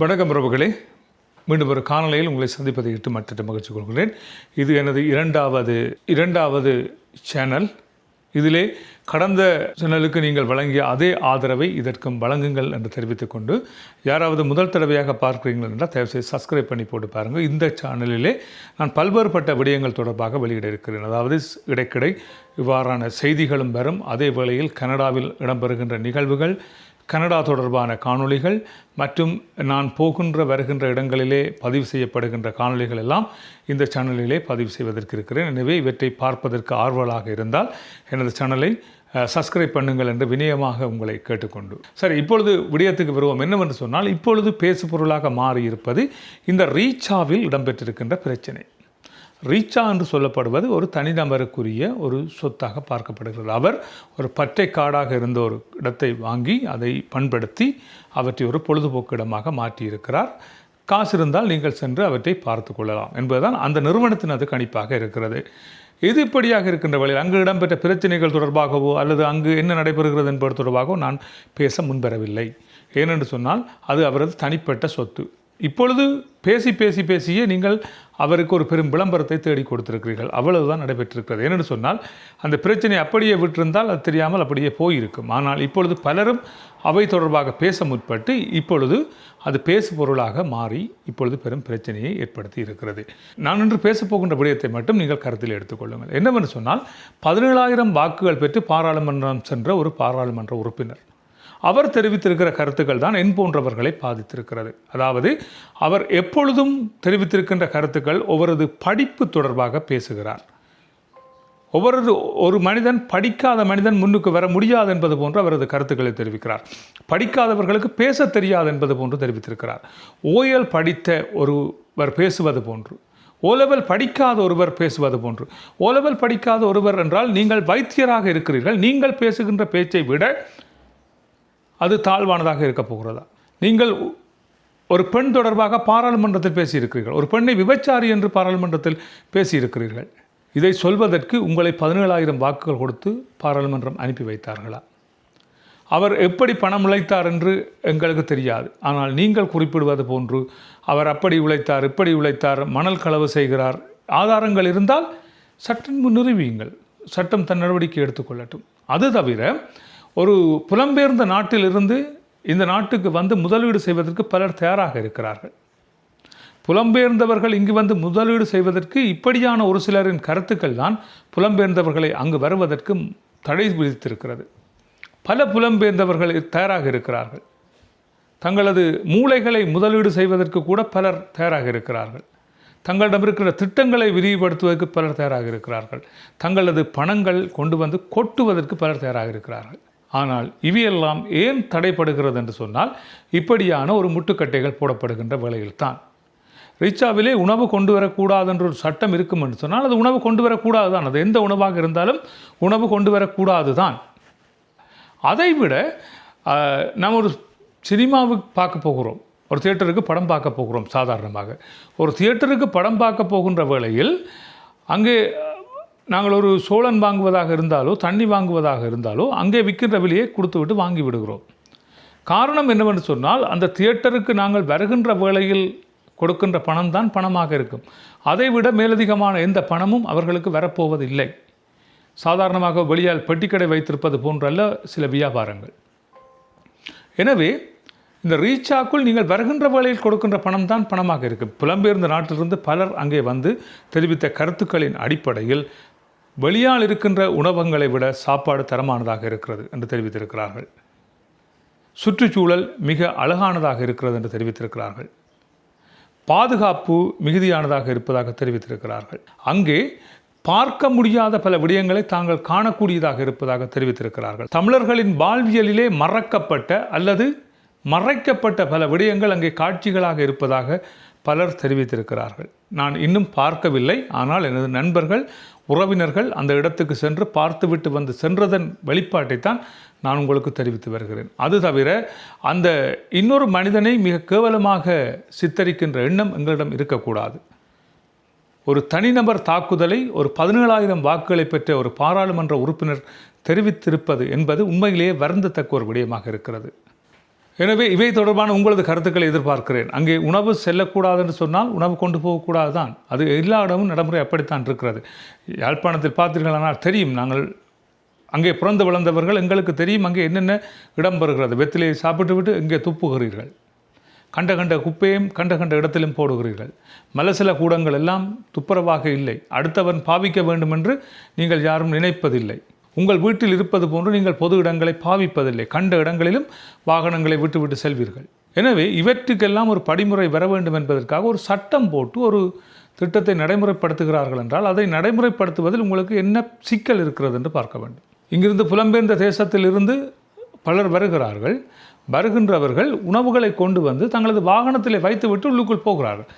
வணக்கம் உறவுகளே. மீண்டும் ஒரு காணொலியில் உங்களை சந்திப்பதை இட்டு மற்ற மகிழ்ச்சி கொள்கிறேன். இது எனது இரண்டாவது இரண்டாவது சேனல். இதிலே கடந்த சேனலுக்கு நீங்கள் வழங்கிய அதே ஆதரவை இதற்கும் வழங்குங்கள் என்று தெரிவித்துக் கொண்டு யாராவது முதல் தடவையாக பார்க்குறீங்கள் என்றால் தயவுசெய்து சப்ஸ்கிரைப் பண்ணி போட்டு பாருங்கள். இந்த சேனலிலே நான் பல்வேறுபட்ட விடயங்கள் தொடர்பாக வெளியிட இருக்கிறேன். அதாவது இடைக்கிடை இவ்வாறான செய்திகளும் வரும். அதே வேளையில் கனடாவில் இடம்பெறுகின்ற நிகழ்வுகள் கனடா தொடர்பான காணொளிகள் மற்றும் நான் போகின்ற வருகின்ற இடங்களிலே பதிவு செய்யப்படுகின்ற காணொளிகள் எல்லாம் இந்த சேனலிலே பதிவு செய்வதற்கு இருக்கிறேன். எனவே இவற்றை பார்ப்பதற்கு ஆர்வலாக இருந்தால் எனது சேனலை சப்ஸ்கிரைப் பண்ணுங்கள் என்று வினயமாக உங்களை கேட்டுக்கொண்டு. சரி இப்பொழுது விடயத்துக்கு வருவோம். என்னவென்று சொன்னால் இப்பொழுது பேசு பொருளாக மாறி இருப்பது இந்த ரீச்சாவில் இடம்பெற்றிருக்கின்ற பிரச்சனை. ரீச்சா என்று சொல்லப்படுவது ஒரு தனிநபருக்குரிய ஒரு சொத்தாக பார்க்கப்படுகிறது. அவர் ஒரு பற்றை காடாக இருந்த ஒரு இடத்தை வாங்கி அதை பண்படுத்தி அவற்றை ஒரு பொழுதுபோக்கு இடமாக மாற்றியிருக்கிறார். காசு இருந்தால் நீங்கள் சென்று அவற்றை பார்த்து கொள்ளலாம் என்பதுதான் அந்த நிறுவனத்தினது கணிப்பாக இருக்கிறது. இது இப்படியாக இருக்கின்ற வழியில் அங்கு இடம்பெற்ற பிரச்சனைகள் தொடர்பாகவோ அல்லது அங்கு என்ன நடைபெறுகிறது என்பது தொடர்பாகவோ நான் பேச முன்வரவில்லை ஏனென்று சொன்னால் அது அவரது தனிப்பட்ட சொத்து. இப்பொழுது பேசி பேசி பேசியே நீங்கள் அவருக்கு ஒரு பெரும் விளம்பரத்தை தேடி கொடுத்திருக்கிறீர்கள். அவ்வளவுதான் நடைபெற்றிருக்கிறது. ஏனென்று சொன்னால் அந்த பிரச்சனை அப்படியே விட்டிருந்தால் அது தெரியாமல் அப்படியே போயிருக்கும். ஆனால் இப்பொழுது பலரும் அவை தொடர்பாக பேச முற்பட்டு இப்பொழுது அது பேசு பொருளாக மாறி இப்பொழுது பெரும் பிரச்சனையை ஏற்படுத்தி இருக்கிறது. நான் இன்று பேசப்போகின்ற விடயத்தை மட்டும் நீங்கள் கருத்தில் எடுத்துக்கொள்ளுங்கள் என்னவென்று சொன்னால் பதினேழாயிரம் வாக்குகள் பெற்று பாராளுமன்றம் சென்ற ஒரு பாராளுமன்ற உறுப்பினர். அவர் தெரிவித்திருக்கிற கருத்துக்கள் தான் என் போன்றவர்களை பாதித்திருக்கிறது. அதாவது அவர் எப்பொழுதும் தெரிவித்திருக்கின்ற கருத்துக்கள் ஒவ்வொரு படிப்பு தொடர்பாக பேசுகிறார். ஒவ்வொரு ஒரு மனிதன் படிக்காத மனிதன் முன்னுக்கு வர முடியாது என்பது போன்று அவரது கருத்துக்களை தெரிவிக்கிறார். படிக்காதவர்களுக்கு பேச தெரியாது என்பது போன்று தெரிவித்திருக்கிறார். ஓயல் படித்த ஒருவர் பேசுவது போன்று ஓலெவல் படிக்காத ஒருவர் பேசுவது போன்று ஓலெவல் படிக்காத ஒருவர் என்றால் நீங்கள் வைத்தியராக இருக்கிறீர்கள் நீங்கள் பேசுகின்ற பேச்சை விட அது தாழ்வானதாக இருக்க போகிறதா? நீங்கள் ஒரு பெண் தொடர்பாக பாராளுமன்றத்தில் பேசியிருக்கிறீர்கள். ஒரு பெண்ணை விபச்சாரி என்று பாராளுமன்றத்தில் பேசியிருக்கிறீர்கள். இதை சொல்வதற்கு உங்களை பதினேழாயிரம் வாக்குகள் கொடுத்து பாராளுமன்றம் அனுப்பி வைத்தார்களா? அவர் எப்படி பணம் உழைத்தார் என்று எங்களுக்கு தெரியாது. ஆனால் நீங்கள் குறிப்பிடுவது போன்று அவர் அப்படி உழைத்தார் இப்படி உழைத்தார் மணல் களவு செய்கிறார். ஆதாரங்கள் இருந்தால் சட்டம் நிறுவியுங்கள் சட்டம் தன் நடவடிக்கை எடுத்துக்கொள்ளட்டும் அது தவிர ஒரு புலம்பெயர்ந்த நாட்டிலிருந்து இந்த நாட்டுக்கு வந்து முதலீடு செய்வதற்கு பலர் தயாராக இருக்கிறார்கள். புலம்பெயர்ந்தவர்கள் இங்கு வந்து முதலீடு செய்வதற்கு இப்படியான ஒரு சிலரின் கருத்துக்கள் தான் புலம்பெயர்ந்தவர்களை அங்கு வருவதற்கு தடை விதித்திருக்கிறது. பல புலம்பெயர்ந்தவர்கள் தயாராக இருக்கிறார்கள். தங்களது மூளைகளை முதலீடு செய்வதற்கு கூட பலர் தயாராக இருக்கிறார்கள். தங்களிடம் இருக்கிற திட்டங்களை விரிவுபடுத்துவதற்கு பலர் தயாராக இருக்கிறார்கள். தங்களது பணங்கள் கொண்டு வந்து கொட்டுவதற்கு பலர் தயாராக இருக்கிறார்கள். ஆனால் இவையெல்லாம் ஏன் தடைப்படுகிறது என்று சொன்னால் இப்படியான ஒரு முட்டுக்கட்டைகள் போடப்படுகின்ற வேலையில்தான் ரிச்சாவிலே உணவு கொண்டு வரக்கூடாது என்ற ஒரு சட்டம் இருக்கும் என்று சொன்னால் அது உணவு கொண்டு வரக்கூடாது தான் அது எந்த உணவாக இருந்தாலும் உணவு கொண்டு வரக்கூடாது தான் அதைவிட நாம் ஒரு சினிமாவுக்கு பார்க்க போகிறோம். ஒரு தியேட்டருக்கு படம் பார்க்க போகிறோம் சாதாரணமாக. ஒரு தியேட்டருக்கு படம் பார்க்க போகின்ற வேளையில் அங்கே நாங்கள் ஒரு சோழன் வாங்குவதாக இருந்தாலோ தண்ணி வாங்குவதாக இருந்தாலோ அங்கே விற்கின்ற விலையை கொடுத்து விட்டு வாங்கி விடுகிறோம். காரணம் என்னவென்று சொன்னால் அந்த தியேட்டருக்கு நாங்கள் வருகின்ற வேளையில் கொடுக்கின்ற பணம் தான் பணமாக இருக்கும். அதைவிட மேலதிகமான எந்த பணமும் அவர்களுக்கு வரப்போவதில்லை. சாதாரணமாக வெளியால் பெட்டிக்கடை வைத்திருப்பது போன்றல்ல சில வியாபாரங்கள். எனவே இந்த ரீச்சாக்குள் நீங்கள் வருகின்ற வேளையில் கொடுக்கின்ற பணம் தான் பணமாக இருக்கும். புலம்பெயர்ந்த நாட்டிலிருந்து பலர் அங்கே வந்து தெரிவித்த கருத்துக்களின் அடிப்படையில் வெளியால் இருக்கின்ற உணவகங்களை விட சாப்பாடு தரமானதாக இருக்கிறது என்று தெரிவித்திருக்கிறார்கள். சுற்றுச்சூழல் மிக அழகானதாக இருக்கிறது என்று தெரிவித்திருக்கிறார்கள். பாதுகாப்பு மிகுதியானதாக இருப்பதாக தெரிவித்திருக்கிறார்கள். அங்கே பார்க்க முடியாத பல விடயங்களை தாங்கள் காணக்கூடியதாக இருப்பதாக தெரிவித்திருக்கிறார்கள். தமிழர்களின் வாழ்வியலிலே மறக்கப்பட்ட அல்லது மறைக்கப்பட்ட பல விடயங்கள் அங்கே காட்சிகளாக இருப்பதாக பலர் தெரிவித்திருக்கிறார்கள். நான் இன்னும் பார்க்கவில்லை. ஆனால் எனது நண்பர்கள் உறவினர்கள் அந்த இடத்துக்கு சென்று பார்த்துவிட்டு வந்து சென்றதன் வெளிப்பாட்டைத்தான் நான் உங்களுக்கு தெரிவித்து வருகிறேன். அது தவிர அந்த இன்னொரு மனிதனை மிக கேவலமாக சித்தரிக்கின்ற எண்ணம் எங்களிடம் இருக்கக்கூடாது. ஒரு தனிநபர் தாக்குதலை ஒரு பதினேழாயிரம் வாக்குகளை பெற்ற ஒரு பாராளுமன்ற உறுப்பினர் தெரிவித்திருப்பது என்பது உண்மையிலேயே வருந்தத்தக்க ஒரு விடயமாக இருக்கிறது. எனவே இவை தொடர்பான உங்களது கருத்துக்களை எதிர்பார்க்கிறேன். அங்கே உணவு செல்லக்கூடாது என்று சொன்னால் உணவு கொண்டு போகக்கூடாது தான் அது எல்லா இடமும் நடைமுறை அப்படித்தான் இருக்கிறது. யாழ்ப்பாணத்தில் பார்த்தீர்களானால் தெரியும். நாங்கள் அங்கே பிறந்து வளர்ந்தவர்கள் எங்களுக்கு தெரியும் அங்கே என்னென்ன இடம் பெறுகிறது. வெத்திலையை சாப்பிட்டு விட்டு இங்கே துப்புகிறீர்கள். கண்ட கண்ட குப்பையும் கண்ட கண்ட இடத்திலும் போடுகிறீர்கள். மலசில கூடங்கள் எல்லாம் துப்புரவாக இல்லை. அடுத்தவன் பாவிக்க வேண்டும் என்று நீங்கள் யாரும் நினைப்பதில்லை. உங்கள் வீட்டில் இருப்பது போன்று நீங்கள் பொது இடங்களை பாவிப்பதில்லை. கண்ட இடங்களிலும் வாகனங்களை விட்டுவிட்டு செல்வீர்கள். எனவே இவற்றுக்கெல்லாம் ஒரு படிமுறை வர வேண்டும் என்பதற்காக ஒரு சட்டம் போட்டு ஒரு திட்டத்தை நடைமுறைப்படுத்துகிறார்கள் என்றால் அதை நடைமுறைப்படுத்துவதில் உங்களுக்கு என்ன சிக்கல் இருக்கிறது என்று பார்க்க வேண்டும். இங்கிருந்து புலம்பெயர்ந்த தேசத்திலிருந்து பலர் வருகிறார்கள். வருகின்றவர்கள் உணவுகளை கொண்டு வந்து தங்களது வாகனத்தில் வைத்துவிட்டு உள்ளுக்குள் போகிறார்கள்.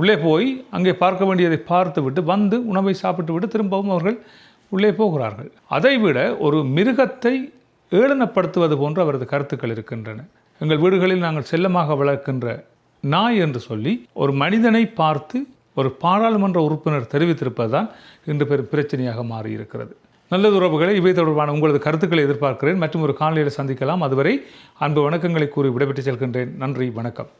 உள்ளே போய் அங்கே பார்க்க வேண்டியதை பார்த்துவிட்டு வந்து உணவை சாப்பிட்டு விட்டு திரும்பவும் அவர்கள் உள்ளே போகிறார்கள். அதைவிட ஒரு மிருகத்தை ஏளனப்படுத்துவது போன்ற அவரது கருத்துக்கள் இருக்கின்றன. எங்கள் வீடுகளில் நாங்கள் செல்லமாக வளர்க்கின்ற நாய் என்று சொல்லி ஒரு மனிதனை பார்த்து ஒரு பாராளுமன்ற உறுப்பினர் தெரிவித்திருப்பது தான் இன்று பெரும் பிரச்சனையாக மாறியிருக்கிறது. நல்லது உறவுகளை இவை தொடர்பான உங்களது கருத்துக்களை எதிர்பார்க்கிறேன். மற்றும் ஒரு காலையில் சந்திக்கலாம். அதுவரை அன்பு வணக்கங்களை கூறி விடைபெற்று செல்கின்றேன். நன்றி வணக்கம்.